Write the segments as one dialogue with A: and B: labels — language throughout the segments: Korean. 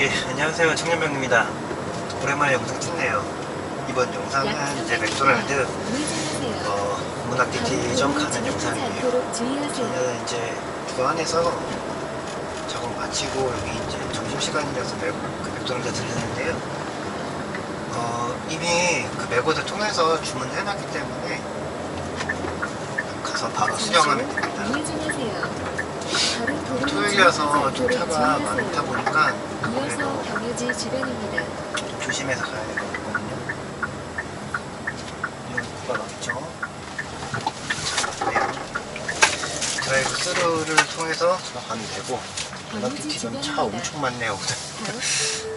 A: 예, 안녕하세요. 청년병입니다. 오랜만에 영상 찍네요. 이번 영상은 이제 맥도날드 어, 문학 DT점 가는 영상이에요. 저는 이제 그거 안에서 작업 마치고 여기 이제 점심시간이라서 맥, 그 맥도날드 들르는데요. 어, 이미 그 맥오드 통해서 주문해놨기 때문에 가서 바로 수령하면 됩니다. 토요일이라서 좀 차가 많다 보니까
B: 이어서 경유지 주변입니다.
A: 좀 조심해서 가야 같거든요. 이런 구가 막죠. 드라이브 스루를 통해서 가면 되고 문학디티전 차 엄청 많네요 오늘.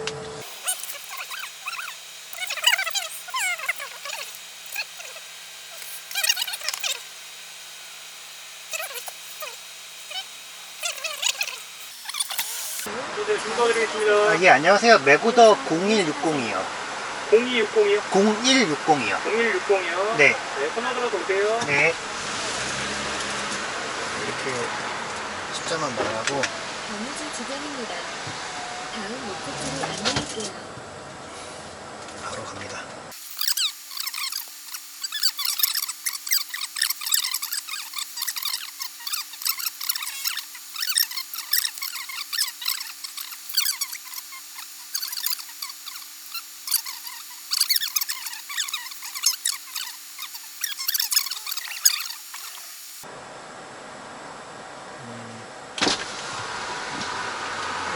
C: 네, 중도드리겠습니다.
A: 아, 예 안녕하세요 맥오더 0160이요
C: 0260이요?
A: 0160이요
C: 0160이요?
A: 네.
C: 네, 코너들어 오세요.
A: 네 이렇게 숫자만 말하고
B: 경유지 주변입니다. 다음 목적지로 안내할게요.
A: 바로 갑니다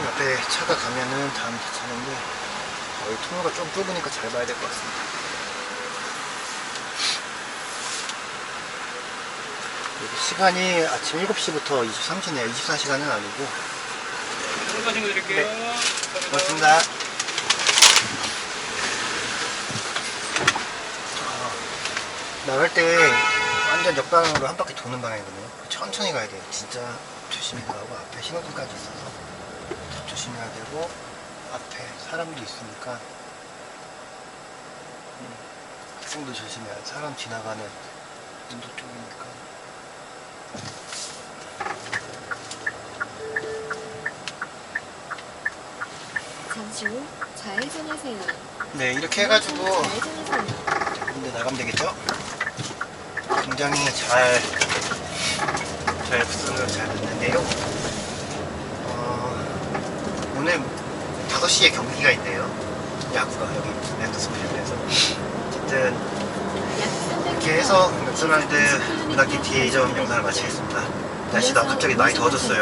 A: 옆에 차가 가면은 다음 차차인데 여기 통로가 좀 좁으니까 잘 봐야 될 것 같습니다. 여기 시간이 아침 7시부터 23시네요. 24시간은 아니고.
C: 친구 드릴게요.
A: 네. 고맙습니다. 어, 나갈 때 완전 역방향으로 한 바퀴 도는 방향이거든요. 천천히 가야 돼요. 진짜 조심히 가고 앞에 신호등까지 있어서 더 조심해야 되고 앞에 사람도 있으니까 음, 학생도 조심해야 돼. 사람 지나가는 눈도 쪽이니까
B: 잠시 후 좌회전하세요.
A: 네 이렇게 해가지고. 근데 나가면 되겠죠? 굉장히 잘, 잘 구성을 잘 됐는데요. 어, 오늘 5시에 경기가 있네요. 야구가 여기 랜드스포츠에서. 어쨌든, 이렇게 해서 맥도날드 문학기티점 영상을 마치겠습니다. 날씨가 갑자기 많이 더워졌어요.